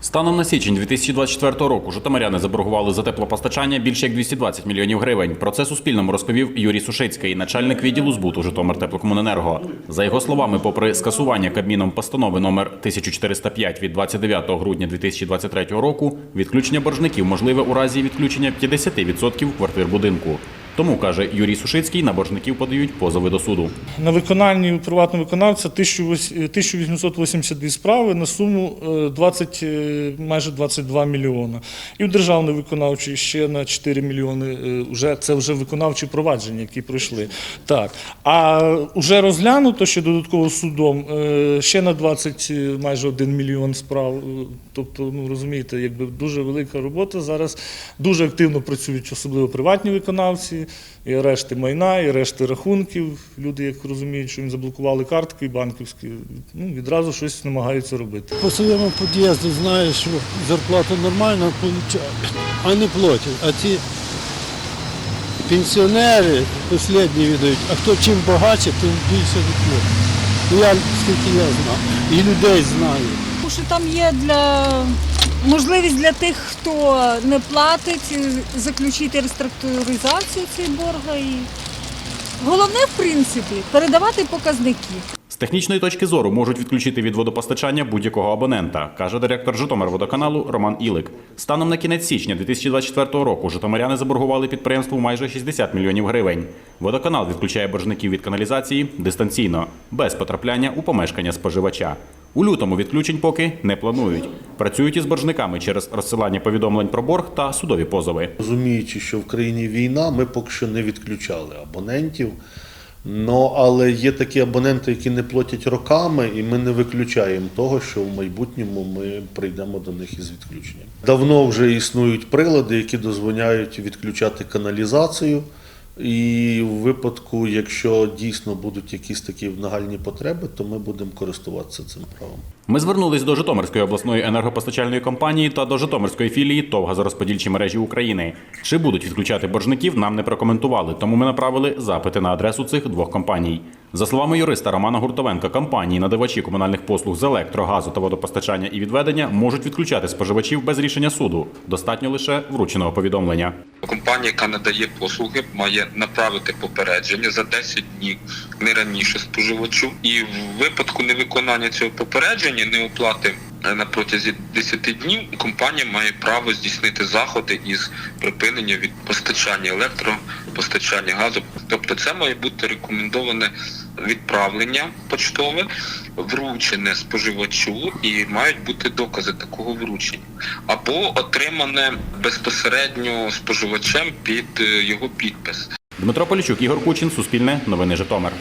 Станом на січень 2024 року житомиряни заборгували за теплопостачання більше як 220 мільйонів гривень. Про це Суспільному розповів Юрій Сушицький, начальник відділу збуту Житомир Теплокомуненерго. За його словами, попри скасування Кабміном постанови номер 1405 від 29 грудня 2023 року, відключення боржників можливе у разі відключення 50% квартир будинку. Тому каже Юрій Сушицький, на боржників подають позови до суду. На виконанні у приватного виконавця 1882 справи на суму е, 20, е, майже 22 мільйона. І в державний виконавчий ще на 4 мільйони. е, Вже, це вже виконавчі провадження, які пройшли. Так. А вже розглянуто ще додатково судом е, ще на 20, е, майже 1 мільйон справ. Е, Тобто, ну розумієте, якби дуже велика робота зараз. Дуже активно працюють, особливо приватні виконавці, і арешти майна, і арешти рахунків. Люди, як розуміють, що їм заблокували картки банківські, ну відразу щось намагаються робити. По своєму під'їзду знаєш, що зарплату нормально отримують, а не платять. А ці пенсіонери останні віддають, а хто чим багатше, тим більше не платить. Ну, Я скільки я знаю, і людей знаю. Тому що там є для можливість для тих, хто не платить, е, заключити реструктуризацію цієї борга. І головне, в принципі, передавати показники. З технічної точки зору можуть відключити від водопостачання будь-якого абонента, каже директор Житомирводоканалу Роман Ілик. Станом на кінець січня 2024 року житомиряни заборгували підприємству майже 60 мільйонів гривень. Водоканал відключає боржників від каналізації дистанційно, без потрапляння у помешкання споживача. У лютому відключень поки не планують. Працюють із боржниками через розсилання повідомлень про борг та судові позови. Розуміючи, що в країні війна, ми поки що не відключали абонентів. Ну, але є такі абоненти, які не платять роками, і ми не виключаємо того, що в майбутньому ми прийдемо до них із відключенням. Давно вже існують прилади, які дозволяють відключати каналізацію. І в випадку, якщо дійсно будуть якісь такі нагальні потреби, то ми будемо користуватися цим правом. Ми звернулись до Житомирської обласної енергопостачальної компанії та до Житомирської філії ТОВ газорозподільчі мережі України. Чи будуть відключати боржників, нам не прокоментували, тому ми направили запити на адресу цих двох компаній. За словами юриста Романа Гуртовенка, компанії, надавачі комунальних послуг з електро, газу та водопостачання і відведення можуть відключати споживачів без рішення суду. Достатньо лише врученого повідомлення. Компанія, яка надає послуги, має направити попередження за 10 днів не раніше споживачу. І в випадку невиконання цього попередження, неоплати на протязі 10 днів, компанія має право здійснити заходи із припинення від постачання електропостачання газу. Тобто, це має бути рекомендоване відправлення почтове, вручене споживачу, і мають бути докази такого вручення, або отримане безпосередньо споживачем під е, його підпис. Дмитро Полічук, Ігор Кучин, Суспільне, Новини Житомир.